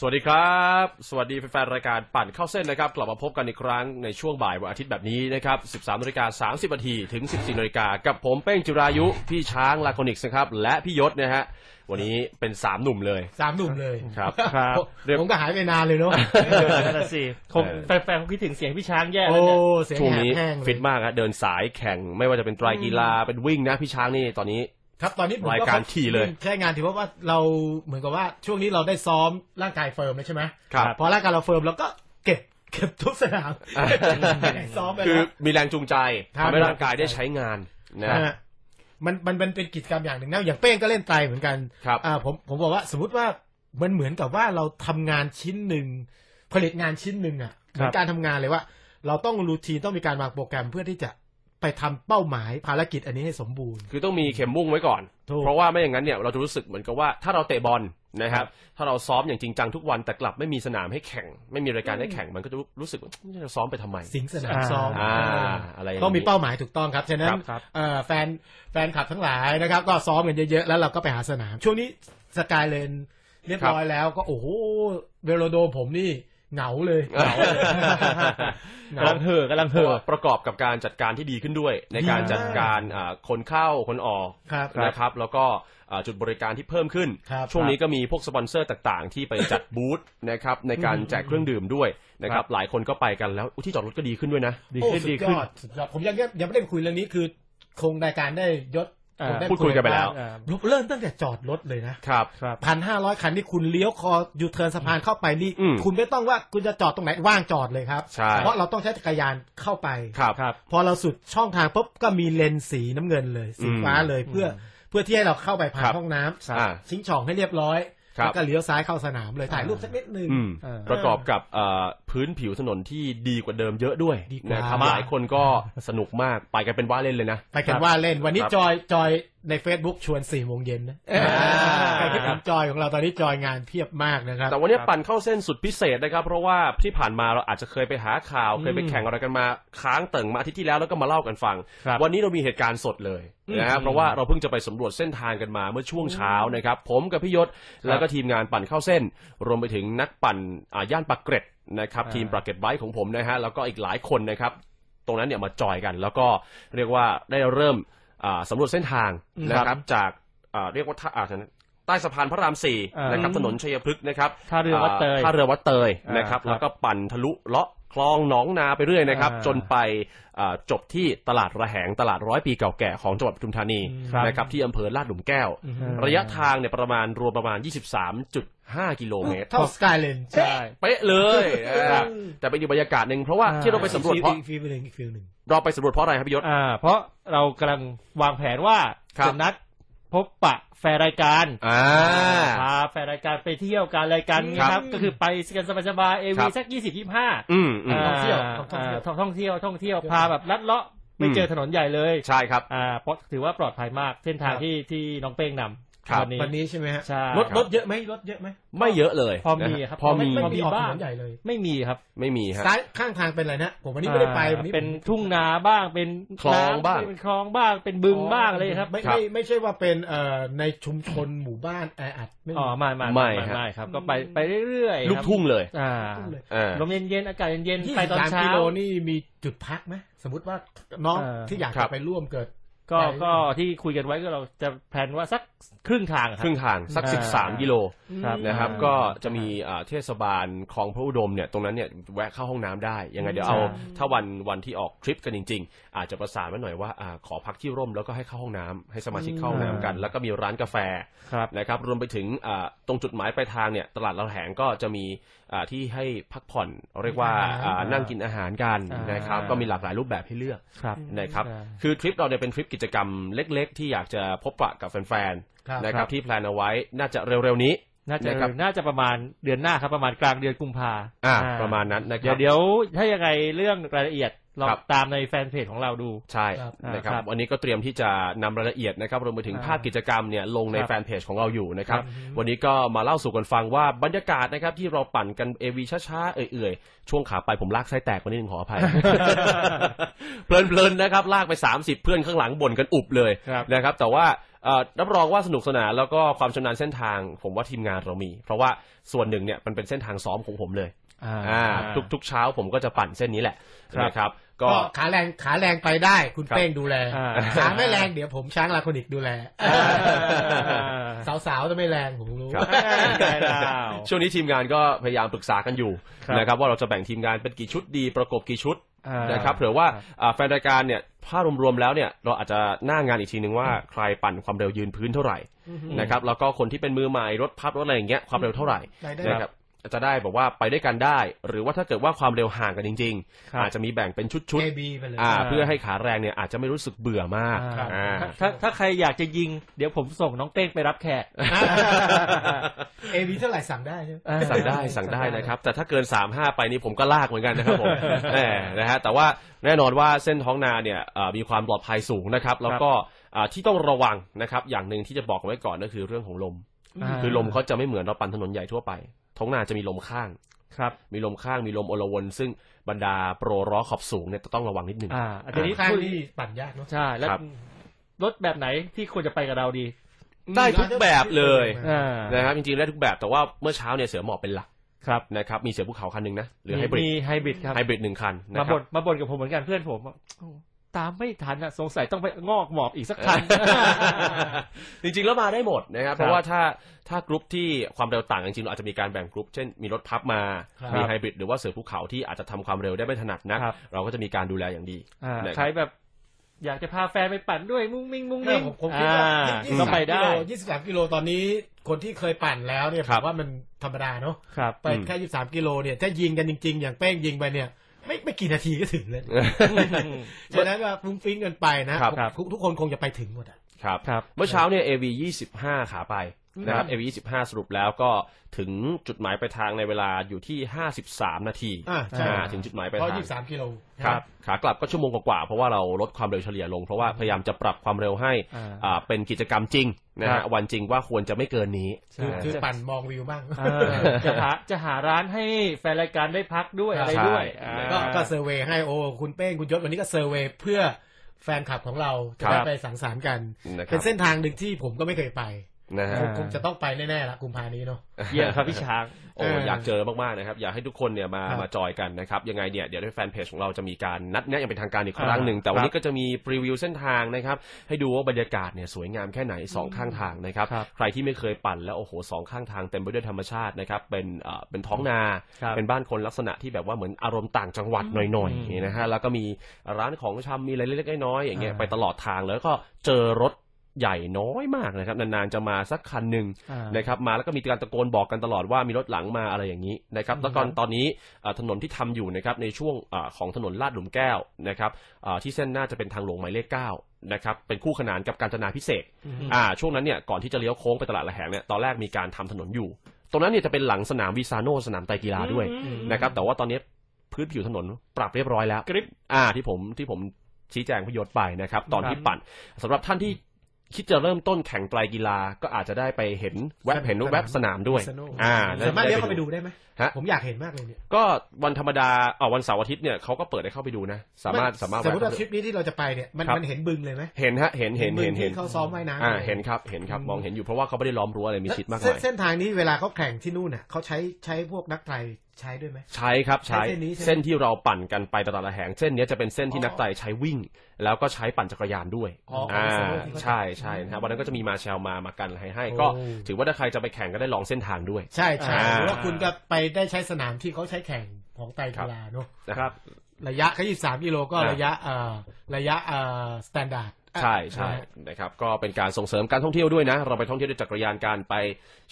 สวัสดีครับ สวัสดีแฟนๆรายการปั่นเข้าเส้นนะครับ กลับมาพบกันอีกครั้งในช่วงบ่ายวันอาทิตย์แบบนี้นะครับ 13นาฬิกา30นาทีถึง 14นาฬิกากับผมเป้งจิรายุ พี่ช้างลาโคนิกส์นะครับ และพี่ยศนะฮะ วันนี้เป็น 3 หนุ่มเลย สามหนุ่มเลยครับครับผมผมก็หายไปนานเลยเนาะ นั่นนะสิคงเออแฟนๆคงคิดถึงเสียงพี่ช้างแย่โอ้แล้วเนี่ย เสียงช่วงแหบนี้แห้งเลยฟิตมากฮะเดินสายแข่งไม่ว่าจะเป็นไตรกีฬาเป็นวิ่งนะพี่ช้างนี่ตอนนี้ ครับตอนนี้ผมรายการถี่เลยใช่งานถือว่าว่าเราเหมือนกับว่าช่วงนี้เราได้ซ้อมร่างกายเฟิร์มแล้วใช่ไหมครับพอร่างกายเราเฟิร์มเราก็เก็บเก็บทุกสนามซ้อมไปคือแล้วมีแรงจูงใจครับทำให้ร่างกายได้ใช้งานนะนะฮะมันมันมันเป็นกิจกรรมอย่างหนึ่งนะอย่างเป้งก็เล่นไตรเหมือนกันครับอ่าผมผมบอกว่าสมมติว่ามันเหมือนกับว่าเราทำงานชิ้นหนึ่งผลิตงานชิ้นหนึ่งอะเหมือนการทำงานเลยว่า เราต้องรูทีนต้องมีการวางโปรแกรมเพื่อที่จะ ไปทำเป้าหมายภารกิจอันนี้ให้สมบูรณ์ คือต้องมีเข็มมุ่งไว้ก่อนถูกเพราะว่าไม่อย่างนั้นเนี่ยเราจะรู้สึกเหมือนกับว่าถ้าเราเตะบอลนะครับ ถ้าเราซ้อมอย่างจริงจังทุกวันแต่กลับไม่มีสนามให้แข่ง ไม่มีรายการให้แข่งมันก็จะรู้สึกว่าจะซ้อมไปทำไม สิงสนามซ้อมอ่าอะไรอย่างนี้ต้องมีเป้าหมายถูกต้องครับฉะนั้นครับครับเอ่อแฟนแฟนคลับทั้งหลายนะครับ ก็ซ้อมกันเยอะๆแล้วเราก็ไปหาสนาม ช่วงนี้สกายเลนเรียบร้อยแล้วก็โอ้โหเวโรโดมผมนี่ เหงาเลยเหงาเลยเหงากำลังเห่อกำลังเพเห่ราะอ ว่าประกอบกับการจัดการที่ดีขึ้นด้วย ในการจัดการอ่าคนเข้าคนออกครับนะครับ แล้วก็อ่าจุดบริการที่เพิ่มขึ้น ครับช่วงนี้ก็มีพวกสปอนเซอร์ต่างๆ ที่ไปจัดบูธนะครับในการแจกเครื่องดื่มด้วยนะครับหลายคนก็ไปกันแล้วอุ๊ยที่จอดรถก็ดีขึ้นด้วยนะ ดีโอ้ขึ้นสุดีดยขึ้นอดสุดยอดผมยังยังไม่ได้คุยเรื่องนี้คือ คงรายการได้ยศ อ่าคงได้พูดคุยกันไปแล้วอ่าเริ่มตั้งแต่จอดรถเลยนะครับครับพันห้าร้อยคันที่คุณเลี้ยวคอยูเทิร์นสะพานเข้าไปนี่อืมคุณไม่ต้องว่าคุณจะจอดตรงไหนว่างจอดเลยครับใช่เพราะเราต้องใช้จักรยานเข้าไปครับครับพอเราสุดช่องทางปุ๊บก็มีเลนสีน้ำเงินเลยสีฟ้าเลยเพื่อเพื่อที่ให้เราเข้าไปผ่านครับห้องน้ำอ่าชิงช่องให้เรียบร้อยครับ แล้วก็เลี้ยวซ้ายเข้าสนามเลยถ่ายรูปสักนิดนึงอืมเออประกอบกับเอ่อพื้นผิวถนนที่ดีกว่าเดิมเยอะด้วยดีกว่านะครับมากหลายคนก็สนุกมากไปกันเป็นว่าเล่นเลยนะ ไปกันว่าเล่นวันนี้ครับจอยจอย ใน Facebook ชวนสี่โมงเย็นนะอ่าใครคิดถึงจอยของเราตอนนี้จอยงานเพียบมากนะครับ แต่วันนี้ปั่นเข้าเส้นสุดพิเศษนะครับ เพราะว่าที่ผ่านมาเราอาจจะเคยไปหาข่าว เคยไปแข่งอะไรกันมาค้างเติ่งมาอาทิตย์ที่แล้วแล้วก็มาเล่ากันฟังครับวันนี้เรามีเหตุการณ์สดเลยนะฮะเพราะว่าเราเพิ่งจะไปสำรวจเส้นทางกันมาเมื่อช่วงเช้านะครับ ผมกับพี่ยศแล้วก็ทีมงานปั่นเข้าเส้น รวมไปถึงนักปั่นอ่าย่านปากเกร็ดนะครับอ่าทีมปากเกร็ดไบค์ของผมนะฮะแล้วก็อีกหลายคนนะครับตรงนั้นเนี่ยมาจอยกัน แล้วก็เรียกว่าได้เริ่มอ่า สำรวจเส้นทางนะครับจากอ่าเรียกว่าท่าอ่าใต้สะพานพระรามสี่อ่านนะครับถนนชัยพฤกษ์นะครับท่าเรือวัดเตยท่าเรือวัดเตยอ่านนะครับครับแล้วก็ปั่นทะลุเลาะค ลองหนองนาไปเรื่อยนะครับอ่าจนไปอ่าจบที่ตลาดระแหงตลาดร้อยปีเก่าแก่ของจังหวัดปทุมธานีครับนะครับที่อำเภอลาดหลุมแก้วอืมระยะทางเนี่ยประมาณรวมประมาณ 23.5 กิโลเมตรเท่าสกายเลนใช่เป๊ะเลยนะครับแต่เป็นอีกบรรยากาศหนึ่งเพราะว่าอ่าที่เราไปสำรวจเพราะอีกฟิลหนึ่งอีกฟิลหนึ่งเราไปสำรวจเพราะอะไรครับพี่ยศอ่าเพราะเรากำลังวางแผนว่าครับจะนัดพ บปะแฟนรายการอ่าพาแฟนรายการไปเที่ยวการรายการครับนะครับ ก็คือไปกันสบายๆเอครัวีบสักยี่สิบยี่ห้าอืมอืมท่องเที่ยวท่องเที่ยวอ่าท่องเที่ยวท่องเที่ยวพาแบบลัดเลาะไม่อืมเจอถนนใหญ่เลย ใช่ครับอ่าเพราะถือว่าปลอดภัยมาก เส้นทางครับที่ที่น้องเป้งนำครับ วันนี้วันนี้ใช่ไหมฮะใช่รถครับรถเยอะไหมรถเยอะไหมไม่เยอะเลย พอมีนะฮะครับพอมีไม่พอมีมีออกถบ้างนนใหญ่เลย ไม่มีครับ ไม่มีฮะซ้ายข้างทางเป็นอะไรนะผมวันนี้ไม่ได้ไปวันนี้เป็นผมทุ่งนาบ้างเป็นคลองน้ำบ้างเป็นคลองบ้างเป็นบึงบ้างอะไรครับ ไม่ครับไม่ไม่ใช่ว่าเป็นเอ่อในชุมชนหมู่บ้านแออัดไม่มีอ๋อไม่ไม่ไม่ไม่ฮะไม่ครับ ก็ไปไปเรื่อยๆลูกทุ่งเลย อ่าเลยอ่าลมเย็นๆอากาศเย็นยี่ๆไปสิบตอนสามเช้ากิโลนี่มีจุดพักไหมสมมติว่าน้องเออที่อยากครัจะบไปร่วมเกิด ก็ไปก็ที่คุยกันไว้ก็เราจะแพลนว่าสักครึ่งทางคครับรึ่งทางสักอ่า13กิโลครับนะครับอ่าก็จะมีอ่าเทศบาลคลองพระอุดมเนี่ยตรงนั้นเนี่ยแวะเข้าห้องน้ำได้ ยังไงเดี๋ยวเอาใช่ถ้าวันวันที่ออกทริปกันจริง ๆ อาจจะประสานไว้หน่อยว่าอาขอพักที่ร่มแล้วก็ให้เข้าห้องน้ำให้สมาชิกเข้าห้องน้ำกัน แล้วก็มีร้านกาแฟครับนะครับรวมไปถึงอ่าตรงจุดหมายปลายทางเนี่ยตลาดเราแหงก็จะมีอ่าที่ให้พักผ่อนเรียกว่าอาหารอ่านั่งกินอาหารกันอ่านนะครับก็มีหลากหลายรูปแบบให้เลือกครับนะครับใช่คือทริปเราเนี่ยเป็นทริปกิจกรรมเล็ก ๆ ที่อยากจะพบปะกับแฟนครับๆนะคครัรับบที่แพลนเอาไว้น่าจะเร็วๆนี้น่าจะนะครับน่าจะประมาณเดือนหน้าครับประมาณกลางเดือนกุมภาอ่าอ่ประมาณนั้นนะคเดี๋รัยวบเดี๋ยวถ้ายังไงเรื่องรายละเอียด ลองครับตามในแฟนเพจของเราดูใช่ครับนะครับครับวันนี้ก็เตรียมที่จะนำรายละเอียดนะครับรวมไปถึงอ่าภาพกิจกรรมเนี่ยลงในครับแฟนเพจของเราอยู่นะครับครับวันนี้ก็มาเล่าสู่กันฟังว่าบรรยากาศนะครับที่เราปั่นกันเอวีช้าๆเอื่อยๆ ช่วงขาไปผมลากไส้แตกวันนี้หนึ่งขออภัย เพลินๆนะครับ ลากไป 30 เพื่อนข้างหลังบ่นกันอุบเลยครับนะครับแต่ว่าเอ่อรับรองว่าสนุกสนานแล้วก็ความชำนาญเส้นทาง ผมว่าทีมงานเรามี เพราะว่าส่วนหนึ่งเนี่ยมันเป็นเส้นทางซ้อมของผมเลยอ่าอ่าทุกทุกเช้าผมก็จะปั่นเส้นนี้แหละครับนะครับ ก็ก็ขาแรงขาแรงไปได้คุณครับเป้งดูแลอ่าขาไม่แรงเดี๋ยวผมช้างลาโคนิกดูแลอ่าสาวๆจะไม่แรงผมรู้ครับได้แล้วช่วงนี้ทีมงานก็พยายามปรึกษากันอยู่ครับนะครับว่าเราจะแบ่งทีมงานเป็นกี่ชุดดีประกบกี่ชุดอ่านะครับเผื่อว่าอ่าแฟนรายการเนี่ยภาพรวมๆแล้วเนี่ยเราอาจจะหน้างานอีกทีหนึ่งว่าใครปั่นความเร็วยืนพื้นเท่าไหร่นะครับแล้วก็คนที่เป็นมือใหม่รถพับรถอะไรอย่างเงี้ยความเร็วเท่าไหร่ได้ได้นะครับ จะได้บอกว่าไปด้วยกันได้ หรือว่าถ้าเกิดว่าความเร็วห่างกันจริงครับๆอาจจะมีแบ่งเป็นชุด A B ไปเลย ๆ อ่า เพื่อให้ขาแรงเนี่ยอาจจะไม่รู้สึกเบื่อมากอ่า อ่า ถ้าถ้าถ้าใครอยากจะยิง เดี๋ยวผมส่งน้องเป้งไปรับแขกเอ B เท่าไหร่สั่งได้ใช่ไหม สั่งได้สั่งได้นะครับ แต่ถ้าเกิน3ามห้าไปนี่ผมก็ลากเหมือนกันนะครับผม แหมนะฮะแต่ว่าแน่นอนว่าเส้นท้องนาเนี่ยเอ่อมีความปลอดภัยสูงนะครับ แล้วก็อ่าที่ต้องระวังนะครับ อย่างหนึ่งที่จะบอกไว้ก่อนก็คือเรื่องของลม อ่า คือลมเขาจะไม่เหมือนเราปั่นถนนใหญ่ทั่วไป ท้องนาจะมีลมข้างครับ มีลมข้างมีลมโอลวน ซึ่งบรรดาโปรล้อขอบสูงเนี่ยจะต้องระวังนิดหนึ่งอ่าอันนี้ข้างพูดนี่ปั่นยากเนาะใช่แล้วครับรถแบบไหนที่ควรจะไปกับเราดี ได้ทุกแบบเลยอ่านะครับจริงๆได้ทุกแบบแต่ว่าเมื่อเช้าเนี่ยเสือหมอบเป็นหลักครับนะครับมีเสือภูเขาคันหนึ่งนะหรือไฮบริดมีไฮบริดครับไฮบริดหนึ่งคันนะมาครับบ่นมาบ่นกับผมเหมือนกันเพื่อนผมว่าโอ้ ตามไม่ทันอะสงสัยต้องไปงอกหมอบอีกสักคัน จริงๆ แล้วมาได้หมดนะครับครับเพราะว่าถ้าถ้ากรุ๊ปที่ความเร็วต่างกันจริงๆเราอาจจะมีการแบ่งกรุ๊ปเช่นมีรถพับมา ครับ มีไฮบริดหรือว่าเสือภูเขาที่อาจจะทำความเร็วได้ไม่ถนัดนะ ครับ เราก็จะมีการดูแลอย่างดีอ่านะครับใครแบบ อยากจะพาแฟนไปปั่นด้วยมุ้งมิ้งมุ้งเนี่มิ้ยงผมผมคิดว่าอ่ายี่สิก็บไปสามกิได้โลยี่สิบสามกิโลตอนนี้คนที่เคยปั่นแล้วเนี่ยคผรับ มว่ามันธรรมดาเนาะ ครับ ไปแค่ยี่สามกิโลเนี่ย ถ้ายิงกันจริง ๆ อย่างเป้งยิงไปเนี่ย ไม่ไม่กี่นาทีก็ถึงเลยฉะนั้นก็ฟุ้งฟิ้งกันไปนะครับครับทุกทุกคนคงจะไปถึงหมดอะครับครับเมื่อเช้าเนี่ย AV 25ขาไป นะครับ AV 25สรุปแล้วก็ถึงจุดหมายปลายทางในเวลาอยู่ที่53นาทีอ่าใช่ อ่าถึงจุดหมายปลายเพราะทาง ยี่สามกิโล ครับขากลับก็ชั่วโมงกว่าๆเพราะว่าเราลดความเร็วเฉลี่ยลง เพราะว่าพยายามจะปรับความเร็วให้อ่าอ่าเป็นกิจกรรมจริงนะครัฮะบ วันจริงว่าควรจะไม่เกินนี้ ใช่ คือคือจะปั่นมองวิวบ้าง เออจะหาจะหาร้านให้แฟนรายการได้พักด้วยใช่อะไรด้วยใช่ อ่า ก็ก็เซอร์เวยให้โอ้คุณเป้งคุณยศวันนี้ก็เซอร์เวยเพื่อแฟนคลับของเราจะครัได้บไปสังสรรค์กัน นะคเป็รันบเส้นทางหนึ่งที่ผมก็ไม่เคยไป นะฮะอ่าคงจะต้องไปแน่ๆละกุมภานี้เนาะเยี่ยมครับพี่ช้างโอ้เอออยอากเจอมากๆนะครับ อยากให้ทุกคนเนี่ยมาครับมาจอยกันนะครับ ยังไงเนี่ยเดี๋ยวในแฟนเพจของเราจะมีการนัดแนะอย่างเป็นทางการอีกครั้งหนึ่งอ่าแต่วันนี้ครับก็จะมีพรีวิวเส้นทางนะครับ ให้ดูว่าบรรยากาศเนี่ยสวยงามแค่ไหนสองข้างทางนะครับครับ ใครที่ไม่เคยปั่นแล้วโอ้โหสองข้างทางเต็มไปด้วยธรรมชาตินะครับ เป็นเอ่อเป็นท้องนาครับเป็นบ้านคนลักษณะที่แบบว่าเหมือนอารมณ์ต่างจังหวัดหน่อยอืมๆนะฮะแล้วก็มีร้านของชำมีอะไรเล็กๆน้อยๆอย่างเงี้ยอ่าไปตลอดทางแล้วก็เจอรถ ใหญ่น้อยมากนะครับนานๆจะมาสักคันหนึ่งอ่านะครับมาแล้วก็มีการตะโกนบอกกันตลอดว่ามีรถหลังมาอะไรอย่างนี้นะครับแล้วก็ตอนนี้เอ่อถนนที่ทำอยู่นะครับในช่วงเอ่อของถนนลาดหลุมแก้วนะครับเอ่อที่เส้นน่าจะเป็นทางหลวงหมายเลขเก้านะครับเป็นคู่ขนานกับการจนาพิเศษกอ่าช่วงนั้นเนี่ยก่อนที่จะเลี้ยวโค้งไปตลาดละแหงเนี่ยตอนแรกมีการทำถนนอยู่ ตรงนั้นเนี่ยจะเป็นหลังสนามวิซาโนสนามไตรกีฬาด้วยอืมนะครับแต่ว่าตอนนี้พื้นผิวถนนปรับเรียบร้อยแล้วกริปอ่าที่ผมที่ผมชี้แจงพยศไปนะครับ ตอนที่ครับปั่นสำหรับท่านที่ คิดจะเริ่มต้นแข่งไตรกีฬาก็อาจจะได้ไปเห็นแวบเห็นแวบสนามด้วยสนุกอ่าสามารถเลี้ยวเข้าไปด้ดูได้ไหมฮะผมอยากเห็นมากเลยเนี่ยก็วันธรรมดาเอ่อวันเสาร์อาทิตย์เนี่ยเขาก็เปิดให้เข้าไปดูนะ สามารถสามารถสมมติว่าแวะทริปนี้ที่เราจะไปเนี่ยมันครับมันเห็นบึงเลยไหมเห็นฮะเห็นเห็นเห็นบึงเห็นที่เขาซ้อมว่ายน้ำอ่าลยเห็นครับเห็นครับอืมมองเห็นอยู่เพราะว่าเขาไม่ได้ล้อมรั้วอะไรมีชิดมากเส้นมายเส้นทางนี้เวลาเขาแข่งที่นู่นน่ะเขาใช้ใช้พวกนักไตร ใช้ด้วยไหมใช้ครับใช้ใช้เส้นนี้ใช่ไหม เส้นที่เราปั่นกันไปตลาดละแหงเส้นเนี้ยจะเป็นเส้นที่อ๋อนักไต่ใช้วิ่ง แล้วก็ใช้ปั่นจักรยานด้วยอ๋อของอ่าสนุกที่เขาใช่ใช่นะครับวันนั้นก็จะมีมาแชลมามากันให้ให้โอ้ก็ถือว่าถ้าใครจะไปแข่งก็ได้ลองเส้นทางด้วย ใช่ใช่อ่า หรือว่าคุณก็ไปได้ใช้สนามที่เขาใช้แข่งของไตรกีฬาเนอะนะครับ ระยะแค่ยี่สามกิโลก็อ่า ระยะเอ่อระยะเอ่อสแตนดาร์ด ใช่ใช่นะครับก็เป็นการส่งเสริมการท่องเที่ยวด้วยนะ เราไปท่องเที่ยวด้วยจักรยานการไป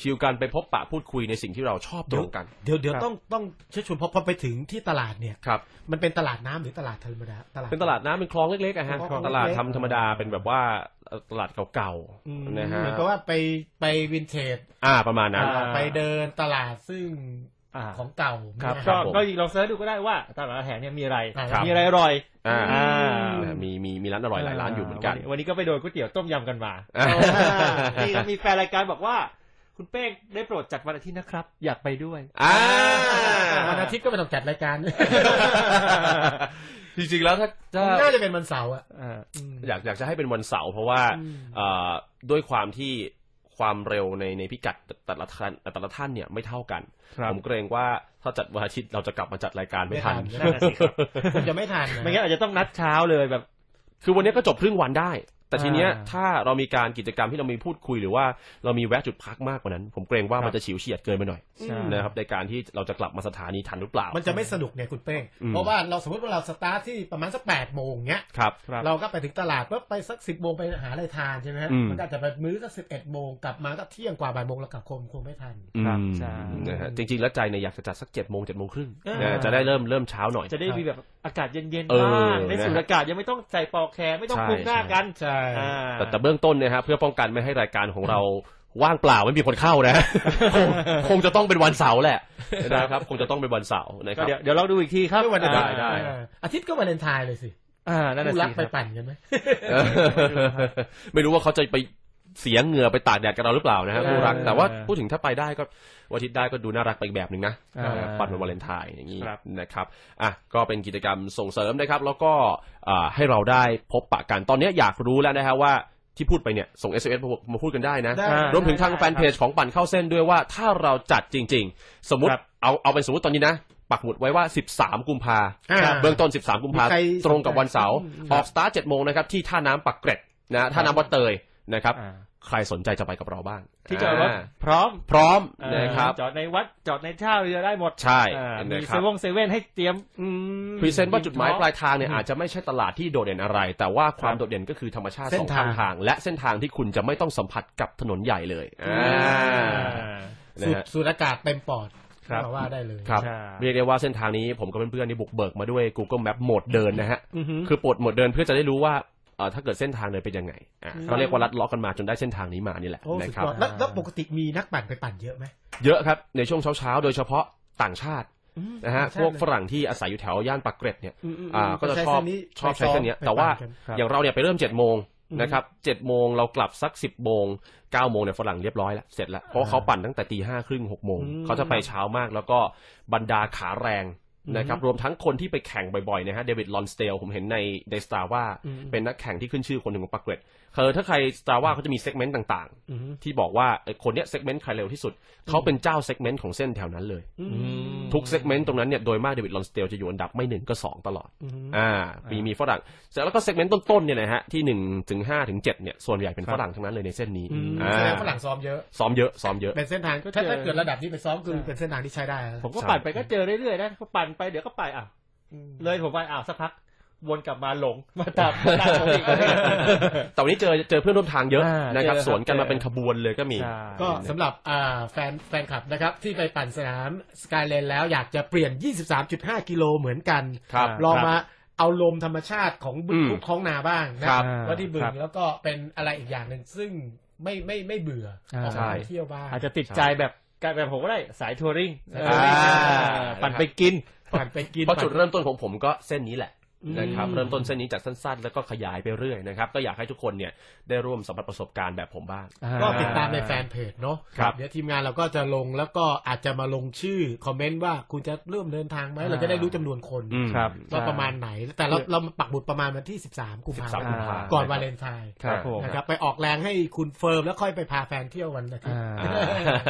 ชิลกันไปพบปะพูดคุยในสิ่งที่เราชอบตรงกัน เดี๋ยวเดี๋ยวครับต้องต้องเชิญชวนพอพอไปถึงที่ตลาดเนี่ยครับมันเป็นตลาดน้ำหรือตลาดธรรมดาตลาดเป็นตลาดน้ำเป็นคลองเล็กๆอะฮะคลองเล็กๆตลาดทำธรรมดาเป็นแบบว่าเอ่อตลาดเก่าอืมๆนะฮะเหมือนกับว่าไปไปวินเทจอ่าประมาณนั้นอ่าไปเดินตลาดซึ่ง อ่าของเก่าครับนะก็ผมก็ลองเสิร์ชดูก็ได้ว่าตลาดอาหารเนี่ยมีอะไรครับมีอะไรอร่อยอ่าอ่านะมีมีมีร้านอร่อยหลายร้านอยู่เหมือนกัน วันนี้ก็ไปโดนก๋วยเตี๋ยวต้มยำกันมาอ่านี่มีแฟนรายการบอกว่าคุณเป้งได้โปรดจัดวันอาทิตย์นะครับ อยากไปด้วยอ่าวันอาทิตย์ก็ไม่ต้องจัดรายการจริงๆแล้วถ้าถ้าน่าจะเป็นวันเสาร์อะอ่ามอยากอยากจะให้เป็นวันเสาร์เพราะว่าอืมเอ่อด้วยความที่ความเร็วในในพิกัดแต่ละท่านแต่ละท่านเนี่ยไม่เท่ากันครับ ผมเกรงว่าถ้าจัดวันอาทิตย์เราจะกลับมาจัดรายการไม่ทันไม่ทันนั่นน่ะสิครับคงจะไม่ทันนะไม่งั้นอาจจะต้องนัดเช้าเลยแบบ คือวันนี้ก็จบครึ่งวันได้ แต่ทีเนี้ยอ่าถ้าเรามีการกิจกรรมที่เรามีพูดคุยหรือว่าเรามีแวะจุดพักมากกว่านั้น ผมเกรงว่าครับมันจะฉิวเฉียดเกินไปหน่อยใช่ นะครับในการที่เราจะกลับมาสถานีทันหรือเปล่า มันจะไม่สนุกเนี่ยคุณเป้ง อืม เพราะว่าเราสมมติว่าเราสตาร์ทที่ประมาณสักแปดโมงเงี้ย ครับ ครับ เราก็ไปถึงตลาดปุ๊บไปสักสิบโมงไปหาอะไรทานใช่ไหมฮะอืม มันก็อาจจะไปมื้อสักสิบเอ็ดโมงกลับมาก็เที่ยงกว่าบ่ายโมงแล้วกลับคงคงไม่ทัน ครับอืมใช่ นะฮะจริงๆแล้วใจเนี่ยอยากจะจัดสักเจ็ดโมงเจ็ดโมงครึ่งเออนะจะได้เริ่มเริ่มเช้าหน่อย จะได้มีแบบ อากาศเย็นเอๆอบ้างในนะฮะสูดอากาศยังไม่ต้องใส่ปลอกแขนไม่ต้องใช่คลุมหน้ากันใช่อ่าแต่แต่เบื้องต้นเนี่ยฮะเพื่อป้องกันไม่ให้รายการของเราว่างเปล่าไม่มีคนเข้านะคงคงจะต้องเป็นวันเสาร์แหละนะครับ คงจะต้องเป็นวันเสาร์นะคก็รับเดี๋ยวเดี๋ยวเราดูอีกทีครับก็วันอาทิตย์ได้ได้เอออาทิตย์ก็วาเลนไทน์เลยสิอ่านั่นน่ะคู่สิรักไปครับปั่นกันไหมเออไม่รู้ว่าเขาจะไป เสียเหงื่อไปตากแดดกับเราหรือเปล่านะฮะเออคู่รัก แต่ว่าพูดถึงถ้าไปได้ก็วันอาทิตย์ได้ก็ดูน่ารักไปอีกแบบหนึ่งนะอ่าเออปั่นวันวาเลนไทน์อย่างนี้ครับนะครับอะก็เป็นกิจกรรมส่งเสริมนะครับ แล้วก็อ่าให้เราได้พบปะกันตอนนี้อยากรู้แล้วนะฮะว่าที่พูดไปเนี่ยส่ง SMS มามาพูดกันได้นะได้รวมถึงทางแฟนเพจของปั่นเข้าเส้นด้วยว่าถ้าเราจัดจริง ๆ สมมติครับเอาเอาเป็นสมมติตอนนี้นะปักหมุดไว้ว่า 13 กุมภาอ่าเบื้องต้น 13 กุมภามีใครตรงกับวันเสาร์อืมออกสตาร์ท7โมงนะครับที่ท่าน้ำปักเกร็ดนะท่าน้ำวัดเตย นะครับอ่าใครสนใจจะไปกับเราบ้างที่จอดรถาพร้อมพร้อมเอ่อนะครับจอดในวัดจอดในท่าเรือได้หมดใช่อ่านะมีคเซรับเว่นเซเว่นให้เตรียมอืมพรีเซนต์ว่าจุดหมายปลายทางเนี่ยอืมอาจจะไม่ใช่ตลาดที่โดดเด่นอะไร แต่ว่าความครับโดดเด่นก็คือธรรมชาติเส้สนองข้างทางทาง และเส้นทางที่คุณจะไม่ต้องสัมผัสกับถนนใหญ่เลยอ่าสูดนะฮะสูดอากาศเต็มปอดครับก็ว่าได้เลยครับใช่เรียกได้ว่าเส้นทางนี้ผมกับเพื่อนๆนี่บุกเบิกมาด้วย Google Map โหมดเดินนะฮะอือหือคือปลดโหมดเดินเพื่อจะได้รู้ว่าเอ่อ ถ้าเกิดเส้นทางเดินเป็นยังไงอะอืมก็เรียกว่าลัดเลาะกันมาจนได้เส้นทางนี้มานี่แหละโอ้นะสุดครับยอดแล้วแล้วปกติมีนักปั่นไปปั่นเยอะไหมเยอะครับในช่วงเช้าๆ โดยเฉพาะต่างชาตินะฮะใช่พวกเลยฝรั่งที่อาศัยอยู่แถวย่านปากเกร็ดเนี่ยอืมอืมอ่าก็จะชอบใช้เส้นนี้ชอบใช้เส้นเนี้ยไปแต่ว่าปั่นกันครับอย่างเราเนี่ยไปเริ่มเจ็ดโมงอืมนะครับเจ็ดโมงเรากลับสักสิบโมงเก้าโมงเนี่ยฝรั่งเรียบร้อยแล้วเสร็จแล้วเพราะว่าเขาปั่นตั้งแต่ตีห้าครึ่งหกโมงอืมเขาจะไปเช้ามากแล้วก็บรรดาขาแรง นะครับรวมทั้งคนที่ไปแข่งบ่อยๆนะฮะเดวิดลอนสเตลผมเห็นในเดสตาว่าอืมเป็นนักแข่งที่ขึ้นชื่อคนหนึ่งของปากเกร็ด คือถ้าใครสตาว่าเขาจะมีเซกเมนต์ต่างอืมๆที่บอกว่าไอ้คนเนี้ยเซกเมนต์ใครเร็วที่สุด เขาเป็นเจ้าเซกเมนต์ของเส้นแถวนั้นเลยอืมทุกเซกเมนต์ตรงนั้นเนี่ยโดยมากเดวิดลอนสเตลจะอยู่อันดับไม่หนึ่งก็สองตลอดอืมอ่า มีมีฝรั่งเสร็จแล้วก็เซกเมนต์ต้นๆเนี่ยนะฮะที่หนึ่งถึงห้าถึงเจ็ดเนี่ยส่วนใหญ่เป็นครับฝรั่งทั้งนั้นเลยในเส้นนี้อืมอ่าแสดงฝรั่งซ้อมเยอะ ซ้อมเยอะ ซ้อมเยอะ เป็นเส้นทางก็ถ้าเจอถ้าเกิดระดับนี้ไปซ้อมคือเป็นเส้นทางที่ใช้ได้แล้วผมก็ใช่ปั่นไปก็เจอเรื่อยๆนะก็ปั่นไปเดี๋ยวก็ไปอะเลยผมไปอ้าวสักพัก วนกลับมาหลงมาตามตามผมอีกแต่วันนี้เจอเจอเพื่อนร่วมทางเยอะนะครับสวนกันมาเป็นขบวนเลยก็มี ก็สำหรับแฟนแฟนคลับนะครับ ที่ไปปั่นสนามสกายเลนแล้วอยากจะเปลี่ยน 23.5 กิโลเหมือนกันครับลองมาเอาลมธรรมชาติของบึงทุ่งท้องนาบ้างนะครับอ่าว่าที่บึงแล้วก็เป็นอะไรอีกอย่างหนึ่งซึ่งไม่ไม่ไม่เบื่อออกมาเที่ยวบ้างอาจจะติดใจแบบการแบบผมก็ได้สายทัวริงปั่นไปกินปั่นไปกินเพราะจุดเริ่มต้นของผมก็เส้นนี้แหละ นะครับเริ่มต้นเส้นนี้จากสั้น ๆ แล้วก็ขยายไปเรื่อยนะครับ ก็อยากให้ทุกคนเนี่ยได้ร่วมสัมผัสประสบการณ์แบบผมบ้าง ก็ติดตามในแฟนเพจเนาะครับเดี๋ยวทีมงานเราก็จะลงแล้วก็อาจจะมาลงชื่อคอมเมนต์ว่าคุณจะเริ่มเดินทางไหมอ่าเราจะได้รู้จำนวนคนอืมครับว่าประมาณไหน แต่เราเราปักบุตรประมาณวันที่ 13 กุมภาพัน13กุมธ์ภาพันธ์ก่อนวาเลนไทน์ครับผมนะครับไปออกแรงให้คุณเฟิร์มแล้วค่อยไปพาแฟนเที่ยววันอาทิตย์อ่าอ่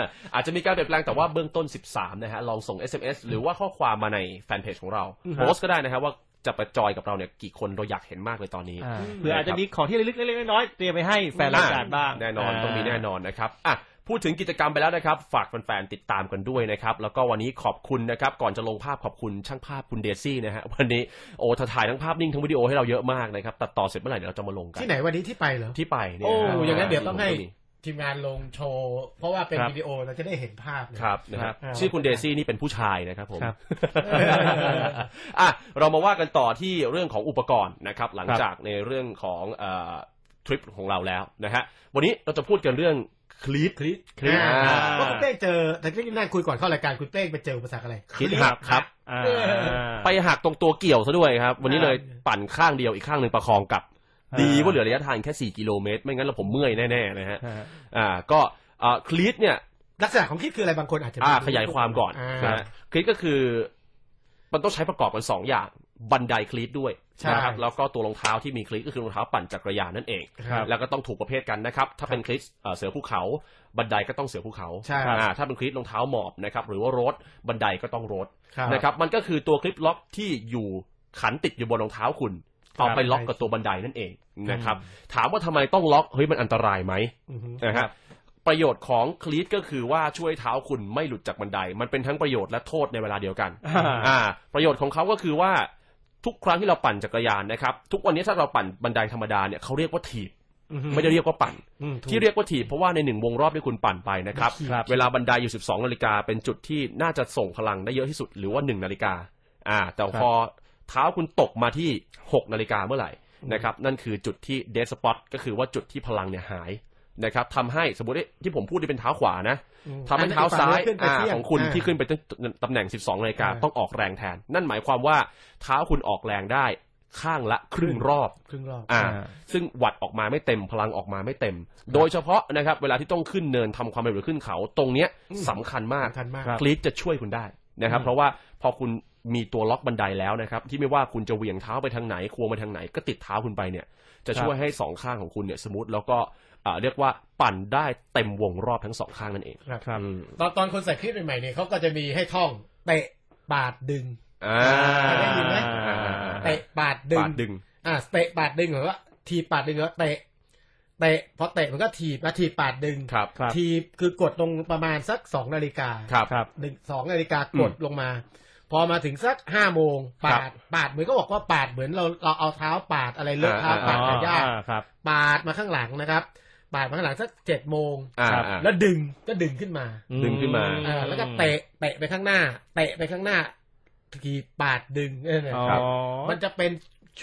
าอาจจะมีการเปลี่ยนแปลงแต่ว่าเบื้องต้น 13 นะฮะลองส่ง SMS หรือว่าข้อความมาในแฟนเพจของเราครับโพสต์ก็ได้นะครับว่า จะไปจอยกับเราเนี่ยกี่คนเราอยากเห็นมากเลยตอนนี้อ่าเผื่ออาจจะมีของที่ระลึกเล็กๆน้อยๆเตรียมไปให้แฟนรายการบ้างแน่นอนต้องมีแน่นอนนะครับอะพูดถึงกิจกรรมไปแล้วนะครับ ฝากแฟนๆติดตามกันด้วยนะครับ แล้วก็วันนี้ขอบคุณนะครับ ก่อนจะลงภาพขอบคุณช่างภาพคุณเดซี่นะฮะวันนี้โอ้ถ่ายทั้งภาพนิ่งทั้งวิดีโอให้เราเยอะมากนะครับตัดต่อเสร็จเมื่อไหร่เดี๋ยวเราจะมาลงกันที่ไหนวันนี้ที่ไปเหรอที่ไปเนี่ยโอ้นะฮะอย่างนั้นเดี๋ยวต้องให้ผมก็มี ทีมงานลงโชว์ เพราะว่าเป็นครับ วิดีโอเราจะได้เห็นภาพเลย ครับนะครับครับชื่อคุณเดซี่นี่เป็นผู้ชายนะครับผมครับ อะเรามาว่ากันต่อที่เรื่องของอุปกรณ์นะครับ หลังจากในเรื่องของเอ่อทริปของเราแล้วนะฮะวันนี้เราจะพูดกันเรื่องคลีปคลิปคลิปอ่าอ่าว่าคุณเป้งเจอแต่ที่นั่นคุยก่อนเข้ารายการคุณเป้งไปเจออุปสรรคอะไรคลิปหักครับ อ่า ไปหักตรงตัวเกี่ยวซะด้วยครับ วันนี้เลยอ่าปั่นข้างเดียวอีกข้างหนึ่งประคองกลับอ่า ดีว่าเหลือระยะทางแค่ 4 กิโลเมตร ไม่งั้นเราผมเมื่อยแน่ๆนะฮะฮะอ่าก็อ่าคลีตเนี่ยลักษณะของคลิปคืออะไรบางคนอาจจะไม่อ่ารู้ขยายความก่อนอ่านะฮะคลิปก็คือ มันต้องใช้ประกอบกันสองอย่างบันไดคลีตด้วยใช่นะครับแล้วก็ตัวรองเท้าที่มีคลีตก็คือรองเท้าปั่นจักรยานนั่นเองครับแล้วก็ต้องถูกประเภทกันนะครับ ถ้าเป็นคลีตเอ่อเสือภูเขา บันไดก็ต้องเสือภูเขาใช่อ่าถ้าเป็นคลีตรองเท้าหมอบนะครับหรือว่าโรดบันไดก็ต้องโรดครับนะครับมันก็คือตัวคลิปล็อกที่อยู่ขันติดอยู่บนรองเท้าคุณ เอาไปล็อกกับตัวบันไดนั่นเองนะครับ ถามว่าทำไมต้องล็อกเฮ้ยมันอันตรายไหมอือฮึนะฮะประโยชน์ของคลีตก็คือว่าช่วยเท้าคุณไม่หลุดจากบันได มันเป็นทั้งประโยชน์และโทษในเวลาเดียวกันอ่าอ่า ประโยชน์ของเขาก็คือว่าทุกครั้งที่เราปั่นจักรยานนะครับ ทุกวันนี้ถ้าเราปั่นบันไดธรรมดาเนี่ยเขาเรียกว่าถีบอือฮึไม่ได้เรียกว่าปั่นอืมถูที่เรียกว่าถีบเพราะว่าในหนึ่งวงรอบที่คุณปั่นไปนะครับครับ เวลาบันไดอยู่ 12 นาฬิกาเป็นจุดที่น่าจะส่งพลังได้เยอะที่สุดหรือว่า 1 นาฬิกาอ่า แต่พอ เท้าคุณตกมาที่ 6 นาฬิกาเมื่อไหร่นะครับนั่นคือจุดที่เดสปอตก็คือว่าจุดที่พลังเนี่ยหายนะครับทำให้สมมติที่ผมพูดที่เป็นเท้าขวานะอืมทำให้เท้าซ้ายอันนั้นขึ้นไปอ่าเที่ยของคุณาที่ขึ้นไปตำแหน่ง 12นาฬิกาอ่าต้องออกแรงแทน นั่นหมายความว่าเท้าคุณออกแรงได้ข้างละครึ่งรอบครึ่งรอบอ่าอ่า ซึ่งวัดออกมาไม่เต็มพลังออกมาไม่เต็ม โดยเฉพาะนะครับ เวลาที่ต้องขึ้นเนินทำความเร็วหรือขึ้นเขา ตรงเนี้ยอืมสำคัญมากสำคัญมากครับคลีตจะช่วยคุณได้นะครับอืมเพราะว่าพอคุณ มีตัวล็อกบันไดแล้วนะครับ ที่ไม่ว่าคุณจะเหวี่ยงเท้าไปทางไหนควงไปทางไหนก็ติดเท้าคุณไปเนี่ย จะช่วยให้สองข้างของคุณเนี่ยสมูทแล้วก็อ่าเรียกว่าปั่นได้เต็มวงรอบทั้งสองข้างนั่นเองครับครับอืมตอนตอนคนใส่คลิปใหม่ๆเนี่ยเขาก็จะมีให้ท่องเตะปาดดึงอ่าได้ยินไหมเตะปาดดึงปาดดึง อ่าเตะปาดดึงหรือว่าทีบปาดดึงหรือว่าเตะเตะพอเตะมันก็ถีบแล้วถีบปาดดึงครับครับทีบคือกดลงประมาณสักสองนาฬิกาครับครับหนึ่งสองนาฬิกากดลงมาพ อมาถึงสักห้าโมงปาดปาดเหมือนก็บอกว่าปาดเหมือนเราเราเอาเท้าปาดอะไรเลอะเท้าปาดกระยากอ่ครับปาดมาข้างหลังนะครับปาดมาข้างหลังสักเจ็ดโมงอ่าครับอ่าแล้วดึงก็ดึงขึ้นมา ดึงขึ้นมาอ่าแล้วก็เตะเตะไปข้างหน้า เตะไปข้างหน้าทีปาดดึงเออเนี่ยอ๋อครับมันจะเป็น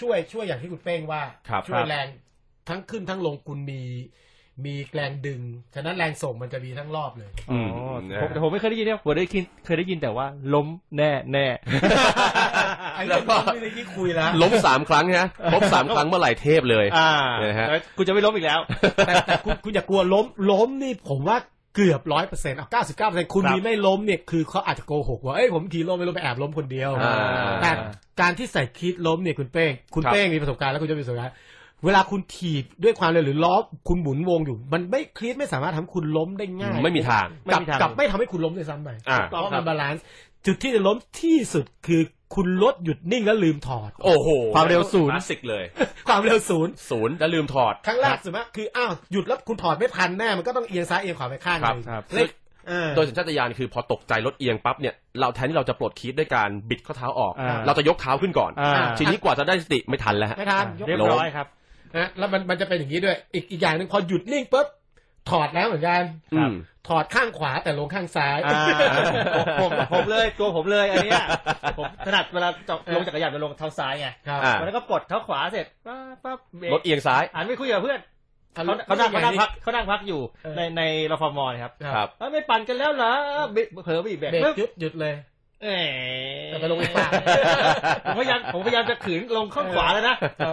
ช่วยช่วยอย่างที่คุณเป้งว่าครับช่วยแรงทั้งขึ้นทั้งลงคุณมี มีแรงดึง ฉะนั้นแรงส่งมันจะมีทั้งรอบเลยอือ๋อมนะผมแต่ผมไม่เคยได้ยินเนี่ยผมได้ยินเคยได้ยินแต่ว่า ล้มแน่แน่ ไอ้เรื่องนี้ไม่ได้ที่คุยแล้วล้มสามครั้งฮะล้มสามครั้งเมื่อไหร่เทพเลย อ่านะฮะแล้วกูจะไม่ล้มอีกแล้ว แต่แต่คุณคุณอย่ากลัวล้มล้มนี่ผมว่าเกือบร้อยเปอร์เซ็นต์เอาเก้าสิบเก้าเปอร์เซ็นต์คุณครับมีไม่ล้มเนี่ยคือเขาอาจจะโกหกว่าเอ้ยผมขี่ล้มไม่ล้มไปแอบล้มคนเดียว อ่า แต่การที่ใส่คิดล้มเนี่ยคุณเป้งคุณครับ เป้งมีประสบการณ์แล้วคุณจะมีประสบการณ์ เวลาคุณถีบด้วยความเร็วหรือล้อคุณหมุนวงอยู่ มันไม่คลีดไม่สามารถทำให้คุณล้มได้ง่ายไม่มีทางไม่กับมีทางกับไม่ทำให้คุณล้มด้วยซ้ำไปอ่า เพราะมันบาลานซ์จุดที่จะล้มที่สุดคือคุณลดหยุดนิ่งแล้วลืมถอด โอ้โหความเร็วศูนย์ คลาสสิกเลย ความเร็วศูนย์ ศูนย์แล้วลืมถอด ครั้งแรกสุดมากคืออ้าวหยุดแล้วคุณถอดไม่ทันแน่มันก็ต้องเอียงซ้ายเอียงขวาไปข้างหนึงครับ เล็กเออโดยสัญชาตญาณคือพอตกใจรถเอียงปั๊บเนี่ยเราแทนที่เราจะปลดคีดด้วยการบิดข้อเท้าออก อ่า เราจะยกเท้าขึ้นก่อน อ่า ทีนี้กว่าจะได้สติไม่ทันแล้วฮะ ไม่ทันยกเรียบล้ร้ออยครับ นะแล้วมันมันจะเป็นอย่างนี้ด้วย อีกอีกอย่างหนึ่งพอหยุดนิ่งปุ๊บถอดแล้วเหมือนกันอืมถอดข้างขวาแต่ลงข้างซ้ายอ่าผมผมเลยตัวผมเลยอันเนี้ยผมถนัดเวลาจะลงจักรยานจะลงเท้าซ้ายไงครับอ่าวันนั้นก็กดเท้าขวาเสร็จปั๊บปั๊บเบรรถกเอียงซ้ายอ่านไม่คุยกับเพื่อนอะเขาเขานั่งรถเขานั่งใหญ่พักเขานั่งพักอยู่เออในในรฟมครับครับเอ้ยไม่ปั่นกันแล้วเหรอเบรกเผลอไปอีกเบรกเบรกปึ๊บหยุดหยุดเลยเอ๋แต่ไปลงอีกฝั่งผมพยายามผมพยายามจะขืนลงข้างขวาแล้วนะเอ๋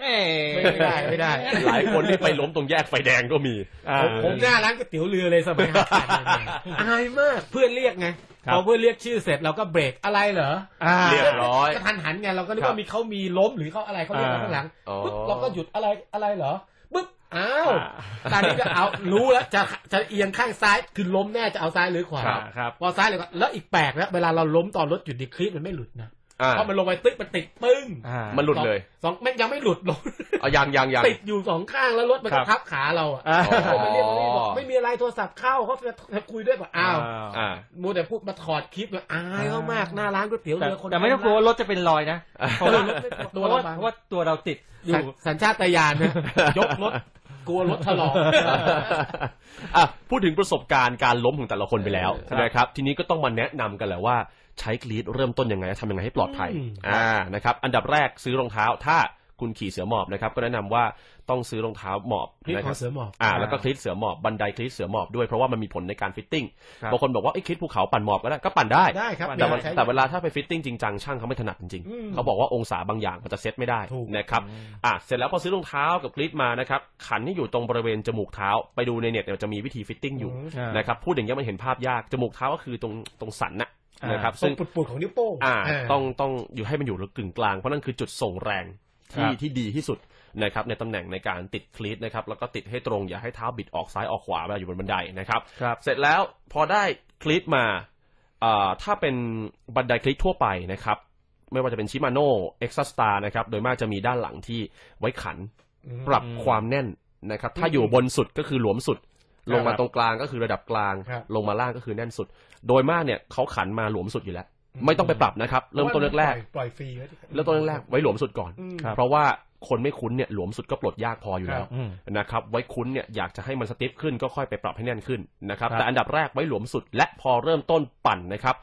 ไม่ไม่ได้ไม่ได้ หลายคนที่ไปล้มตรงแยกไฟแดงก็มีอ่าผมผมหน้าร้านก๋วยเตี๋ยวเรือเลยสมัยหัดขันเลยอายมากเพื่อนเรียกไงครับพอเพื่อนเรียกชื่อเสร็จเราก็เบรกอะไรเหรออ่าเรียบร้อยก็ทันหันไงเราก็นึกครับว่ามีเขามีล้มหรือเขาอะไรเขาเรียกเราข้างหลังอ๋อปึ๊บเราก็หยุดอะไรอะไรเหรอปึ๊บอ้าวอ่าตอนนี้ก็เอารู้แล้วจะจะเอียงข้างซ้ายคือล้มแน่จะเอาซ้ายหรือขวาครับครับพอซ้ายเลยก็แล้วอีกแปลกแล้วเวลาเราล้มตอนรถหยุดดีคลิปมันไม่หลุดนะอ่า เพราะมันลงไปตึ๊กมันติดปึ้งอ่ามันหลุดเลยสองไม่ยังไม่หลุดลงเอายังยังยังติดอยู่สองข้างแล้วรถมันครัก็บทับขาเราอะอ่าอ๋อมันเรียกมันเรียกบอกไม่มีอะไรโทรศัพท์เข้าเขาจะคุยด้วยบอกอ้าวอ่ามูแต่พูดมาถอดคลิปเลยอายเขามากหน้าร้านก๋วยเตี๋ยวแต่เรือคนแต่ไม่ต้องกลัวว่ารถจะเป็นรอยนะเพราะว่ารถตัเพวราะเราว่าบางเพราะว่าตัวเราติดอยู่สัญสัญชาตญาณนะยกรถ กลัวรถถลอก อะพูดถึงประสบการณ์การล้มของแต่ละคนไปแล้วครับ นะครับ ทีนี้ก็ต้องมาแนะนำกันแหละว่าใช้กรีดเริ่มต้นยังไงทำยังไงให้ปลอดภัย อืม อ่า นะครับ อันดับแรกซื้อรองเท้า ถ้า คุณขี่เสือหมอบนะครับ ก็แนะนำว่าต้องซื้อรองเท้าหมอบคลิปนะขคอรังบเสือหมอบอ่าแล้วก็คลิปเสือหมอบบันไดคลิปเสือหมอบด้วยเพราะว่ามันมีผลในการฟิตติ้งครับบางคนบอกว่าไอ้คลิปภูเขาปั่นหมอบก็ได้ก็ปั่นได้ ได้ครับแต่ว่าใช้ แต่เวลาถ้าไปฟิตติ้งจริงจังช่างเขาไม่ถนัดจริงอืมๆเขาบอกว่าองศาบางอย่างมันจะเซตไม่ได้ถูก นะครับอะเสร็จแล้วพอซื้อรองเท้ากับคลิปมานะครับขันที่อยู่ตรงบริเวณจมูกเท้า ไปดูในเน็ตเนี่ยจะมีวิธีฟิตติ้งอยู่อ่าน นะครับพูดอย่างนี้ยมันเห็นภาพยากจมูกเท้าก็คือตรงตรงสันน่ะอ่าน นะครับซึ่ซึ่งงปุดๆของนิ้วโป้งอ่าาต้องต้องอยู่ให้มันอยู่กึ่งกลางเพราะนั่นคือจุดส่งแรง ที่ครับที่ดีที่สุดนะครับในตำแหน่งในการติดคลีตนะครับแล้วก็ติดให้ตรงอย่าให้เท้าบิดออกซ้ายออกขวาเวลาอยู่บนบันไดนะครับครับเสร็จแล้วพอได้คลิปมาเอ่อถ้าเป็นบันไดคลิปทั่วไปนะครับ ไม่ว่าจะเป็นชิมาโน่เอ็กซ์สตาร์นะครับโดยมากจะมีด้านหลังที่ไว้ขันอืมปรับความแน่นนะครับ ถ้าอยู่บนสุดก็คือหลวมสุด ลงมาตรงกลางก็คือระดับกลางครับลงมาล่างก็คือแน่นสุด โดยมากเนี่ยเขาขันมาหลวมสุดอยู่แล้ว ไม่ต้องไปปรับนะครับ เริ่มต้นแรกปล่อยฟรีไว้ดิๆเริ่มต้นแรกๆไว้หลวมสุดก่อนอืมครับเพราะว่าคนไม่คุ้นเนี่ยหลวมสุดก็ปลดยากพออยู่แล้วอืมนะครับไว้คุ้นเนี่ยอยากจะให้มันสติฟขึ้นก็ค่อยไปปรับให้แน่นขึ้นนะครับครับแต่อันดับแรกไว้หลวมสุด และพอเริ่มต้นปั่นนะครับ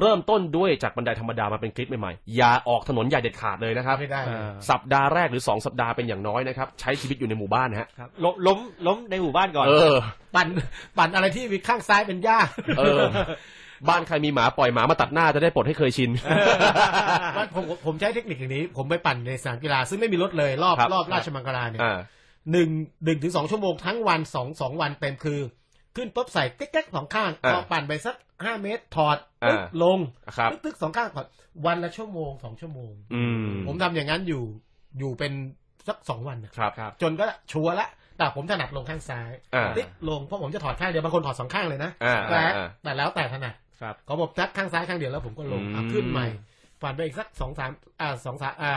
เริ่มต้นด้วยจากบันไดธรรมดามาเป็นคลิปใหม่ๆอย่าออกถนนใหญ่เด็ดขาดเลยนะครับไม่ได้เลยอ่าสัปดาห์แรกหรือสองสัปดาห์เป็นอย่างน้อยนะครับใช้ชีวิตอยู่ในหมู่บ้านนะฮะครับล้มล้มล้มในหมู่บ้านก่อนเออปั่นปั่นอะไรที่มีข้างซ้ายเป็นหญ้าเออ บ้านใครมีหมาปล่อยหมามาตัดหน้าจะได้ปลดให้เคยชินมันผมผมผมใช้เทคนิคอย่างนี้ ผมไปปั่นในสนามกีฬาซึ่งไม่มีรถเลยรอบครับ รอบราชมังคลาเนี่ยอ่า หนึ่งหนึ่งถึงสองชั่วโมงทั้งวันสองสองวันเต็มคือ ขึ้นปุ๊บใส่เก๊กๆสองข้างอ่าพอปั่นไปสักห้าเมตรถอดอ่าตึ๊กลงครับ ตึ๊กตึ๊กสองข้างถอดวันละชั่วโมงสองชั่วโมง อืมผมทำอย่างนั้นอยู่อยู่เป็นสักสองวันน่ะครับครับ จนก็ชัวร์ละแต่ผมถนัดลงข้างซ้ายอ่าติ๊กลงเพราะผมจะถอดข้างเดียวบางคนถอดสองข้างเลยนะ อ่าแต่อ่าแต่แล้วแต่ถนัด ครับเขาบอกทักข้างซ้ายข้างเดียวแล้วผมก็ลงอืมอะขึ้นใหม่ฝันไปอีกสักสองสามอ่าสองสามอ่า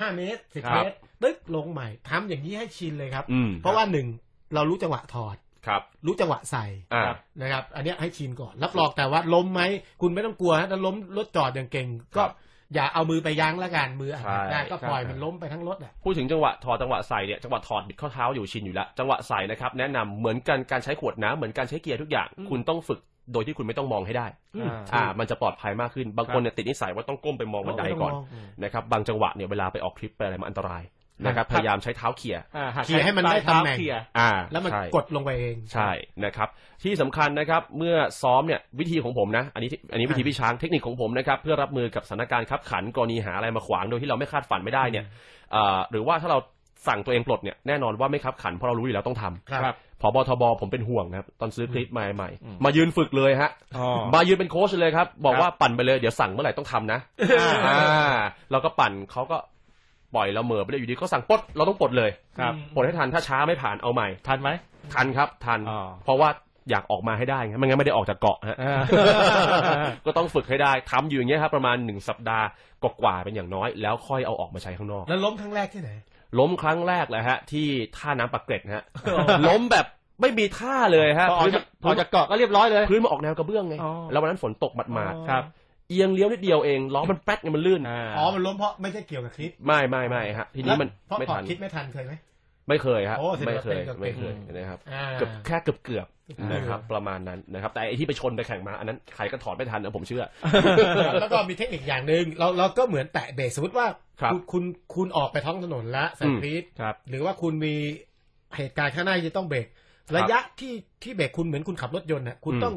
ห้าเมตรสิบครับเมตรตึ๊กลงใหม่ทำอย่างนี้ให้ชินเลยครับอืมเพราะว่าหนึ่งเรารู้จังหวะถอดครับ รู้จังหวะใส่อ่านะครับ อันเนี้ยให้ชินก่อน รับรองแต่ว่าล้มไหมคุณไม่ต้องกลัวฮะถ้าล้มรถจอดอย่างเก่ง ก็ครับอย่าเอามือไปยั้งละกันมืออาจใช่ได้ก็ปล่อยครับมันล้มไปทั้งรถอะพูดถึงจังหวะถอดจังหวะใส่เนี่ยจังหวะถอดบิดข้อเท้าอยู่ชินอยู่แล้วจังหวะใส่นะครับ แนะนำเหมือนกันการใช้ขวดน้ำเหมือนการใช้เกียร์ทุกอย่าง คุณต้องฝึก โดยที่คุณไม่ต้องมองให้ได้อ่าอ่า มันจะปลอดภัยมากขึ้น บางคนเนี่ยติดนิสัยว่าต้องก้มไปมองบันไดก่อนไม่ต้องมองนะครับ บางจังหวะเนี่ยเวลาไปออกทริปไปอะไรมันอันตรายนะครับครับพยายามใช้เท้าเขี่ยอ่าหักเคลียร์ให้มันได้ตำแหน่งเคลียร์อ่า แล้วมันใช่กดลงไปเอง ใช่ นะครับ ที่สำคัญนะครับ เมื่อซ้อมเนี่ยวิธีของผมนะ อันนี้ที่อันนี้วิธีพี่ช้าง เทคนิคของผมนะครับ เพื่อรับมือกับสถานการณ์ขับขันกรณีหาอะไรมาขวางโดยที่เราไม่คาดฝันไม่ได้เนี่ยเอ่อหรือว่าถ้าเราสั่งตัวเองปลดเนี่ย แน่นอนว่าไม่ขับขันเพราะเรารู้อยู่แล้วต้องทำ ครับพอบทบผมเป็นห่วงนะครับ ตอนซื้อคลิปมาใหม่อืมมายืนฝึกเลยฮะอ๋อมายืนเป็นโค้ชเลยครับ บอกครับว่าปั่นไปเลยเดี๋ยวสั่งเมื่อไหร่ต้องทำนะอ่าอ่าเราก็ปั่นเขาก็ปล่อยเราเหม่อไปเลยอยู่ดีเขาสั่งปลดเราต้องปลดเลยครับปลดให้ทันถ้าช้าไม่ผ่านเอาใหม่ ทันไหมทันครับทันอ๋อเพราะว่าอยากออกมาให้ได้ไงไม่งั้นไม่ได้ออกจากเกาะฮะอ่าก็ต้องฝึกให้ได้ทำอยู่อย่างเงี้ยครับประมาณหนึ่งสัปดาห์กว่าๆเป็นอย่างน้อย แล้วค่อยเอาออกมาใช้ข้างนอก แล้วล้มครั้งแรกที่ไหน ล้มครั้งแรกเลยฮะ ที่ท่าน้ำปักเกร็ดฮะ ล้มแบบไม่มีท่าเลยฮะพอออกพื้นจากออกจากเกาะก็เรียบร้อยเลย พื้นมันออกแนวกระเบื้องไงอ๋อแล้ววันนั้นฝนตกหมาดครับๆเอียงเลี้ยวนิดเดียวเองล้อมันแป๊ดไงมันลื่นอ่าอ๋อมันล้มเพราะไม่ใช่เกี่ยวกับคลิปไม่ไม่ไม่ฮะทีนี้มันเพราะไม่ถอทัดนคลิปไม่ทันเคยไหมไม่เคยฮะโอ้แสดงไม่ว่าเคยเป็นกับไม่เคยเป็นนะครับอ่าเกือบแค่เกือบเกือบอ่า นนะครับประมาณนั้นนะครับแต่ไอที่ไปชนไปแข่งมาอันนั้นใครก็ถอดไม่ทันนะผมเชื่อ แล้วก็มีเทคนิคอย่างหนึ่งเราเราก็เหมือนแตะเบรกสมมติว่าครับณคุณคุณออกไปท้องถนนแล้วใส่อืมคลิปครับหรือว่าคุณมีเหตุการณ์ข้างหน้าที่จะต้องเบรกระยะที่ที่เบรกคุณเหมือนคุณขับรถยนต์น่ะคุณอืมต้อง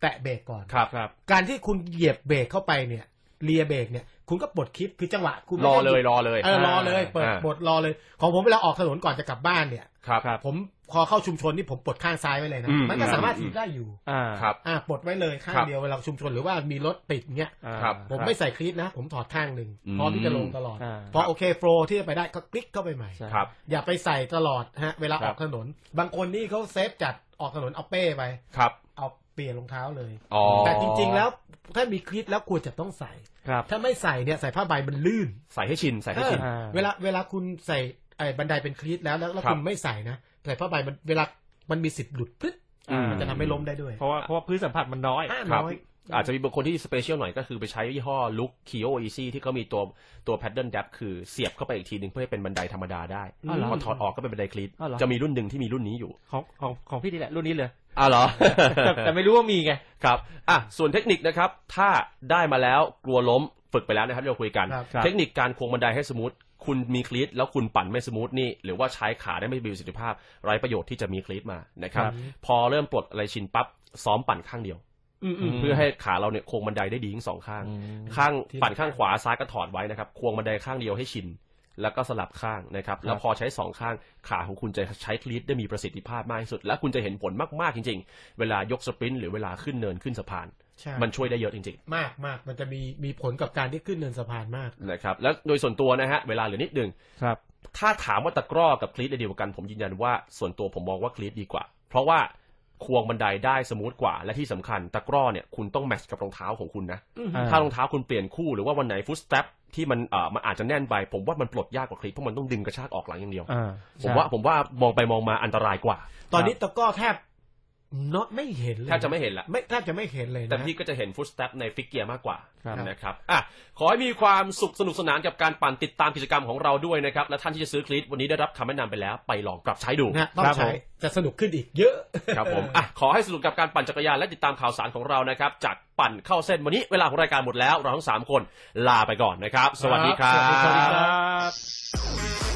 แตะเบรกก่อนครับครับ การที่คุณเหยียบเบรกเข้าไปเนี่ยเลียเบรกเนี่ย คุณก็ปลดคลิปคือจังหวะคุณไม่รอได้เลยรอเลยเออรอเลยเปิดอ่าปลดรอเลย ของผมเวลาออกถนนก่อนจะกลับบ้านเนี่ยครับครับผมพอเข้าชุมชนนี่ผมปลดข้างซ้ายไว้เลยนะอืมมันก็อืมสามารถอืมถีบได้อยู่อ่าครับอ่าปลดไว้เลยข้างครับเดียวเวลาชุมชนหรือว่ามีรถติดเงี้ยอ่าครับผมไม่ใส่คลิปนะ ผมถอดข้างหนึ่งอืมพร้อมที่จะลงตลอดอ่าพอโอเคโฟลว์ที่จะไปได้ก็คลิกเข้าไปใหม่ใช่ครับอย่าไปใส่ตลอดฮะ เวลาคอรัอบกถนน บางคนนี่เขาเซฟจัดออกถนนเอาเป้ไปครับเอาเปลี่ยนรองเท้าเลยอ๋อแต่จริง ๆ แล้วถ้ามีคลิปแล้วควรจะต้องใส่ครับ ถ้าไม่ใส่เนี่ยใส่ผ้าใบมันลื่น ใส่ให้ชินใส่ให้ชินอ่าเวลาเวลาคุณใส่ไอ้บันไดเป็นคลิปแล้วแล้วแล้วครับคุณไม่ใส่นะใส่ผ้าใบมันเวลามันมีสิทธิ์หลุดปึ๊ดอ่ามัมันจะทำให้ล้มได้ด้วย เพราะว่าเพราะว่าพื้นสัมผัสมันน้อยอ่าครับน้อยอาจจะมีบางคนที่สเปเชียลหน่อยก็คือไปใช้ยี่ห้อลุคคีโออีซี่ที่เขามีตัวตัวแพดเดิลดับคือเสียบเข้าไปอีกทีหนึ่งเพื่อให้เป็นบันไดธรรมดาได้อ๋อเหรอพอถอดออกก็เป็นบันไดคลีตอ๋อเหรอจะมีรุ่นหนึ่งที่มีรุ่นนี้อยู่ ของของของพี่นี่แหละรุ่นนี้เลย อ้าวเหรอ แต่แต่ไม่รู้ว่ามีไง ครับ อะ ส่วนเทคนิคนะครับ ถ้าได้มาแล้วกลัวล้มฝึกไปแล้วนะครับที่เราคุยกัน ครับครับ เทคนิคการควงบันไดให้สมูท คุณมีคลีตแล้วคุณปั่นไม่สมูทนี่ หรือว่าใช้ขาได้ไม่มีประสิทธิภาพ ไร้ประโยชน์ที่จะมีคลีตมานะครับ ครับ พอเริ่มปลดอะไรชินปั๊บซ้อมปั่นข้างเดียว อืมอืม เพื่อให้ขาเราเนี่ยโค้งบันไดได้ดีทั้งสองข้างอืมข้างที่ปั่นข้างขวาซ้ายก็ถอดไว้นะครับ ควงบันไดข้างเดียวให้ชิน แล้วก็สลับข้างนะครับแล้วพอใช้สองข้างขาของคุณจะใช้คลีตได้มีประสิทธิภาพมากที่สุด และคุณจะเห็นผลมากๆจริง ๆ เวลายกสปรินต์หรือเวลาขึ้นเนินขึ้นสะพานใช่มันช่วยได้เยอะจริงมากมากมันจะมีมีผลกับการที่ขึ้นเนินสะพานมากๆนะครับแล้วโดยส่วนตัวนะฮะเวลาเหลือนิดนึงครับถ้าถามว่าตะกร้อกับคลีตได้ดีกว่ากัน ผมยืนยันว่าส่วนตัวผมมองว่าคลีตดีกว่า เพราะว่า ควงบันไดได้สมูทกว่า และที่สำคัญตะกร้อเนี่ยคุณต้องแมทช์กับรองเท้าของคุณนะอ่าถ้ารองเท้าคุณเปลี่ยนคู่หรือว่าวันไหนฟุตสเต็ปที่มันเอ่อมันอาจจะแน่นไป ผมว่ามันปลดยากกว่าคลีตเพราะมันต้องดึงกระชากออกหลังอย่างเดียวอ่าผมว่าผมว่ามองไปมองมาอันตรายกว่า ตอนนี้ตะกร้อแทบ เนาะไม่เห็นเลยแทบจะไม่เห็นละไม่แทบจะไม่เห็นเลยนะแต่พี่ก็จะเห็นฟุตสเต็ปในฟิกเกียร์มากกว่าครับนะครับอะขอให้มีความสุขสนุกสนานกับการปั่นติดตามกิจกรรมของเราด้วยนะครับ และท่านที่จะซื้อคลีตวันนี้ได้รับคำแนะนำไปแล้ว ไปลองปรับใช้ดูนะต้องครับใช้ผมจะสนุกขึ้นอีกเยอะครับผมอะขอให้สนุกกับการปั่นจักรยานและติดตามข่าวสารของเรานะครับ จากปั่นเข้าเส้นวันนี้เวลาของรายการหมดแล้ว เราทั้งสามคนลาไปก่อนนะครับ สวัสดีครัครับสวัสดีบครับ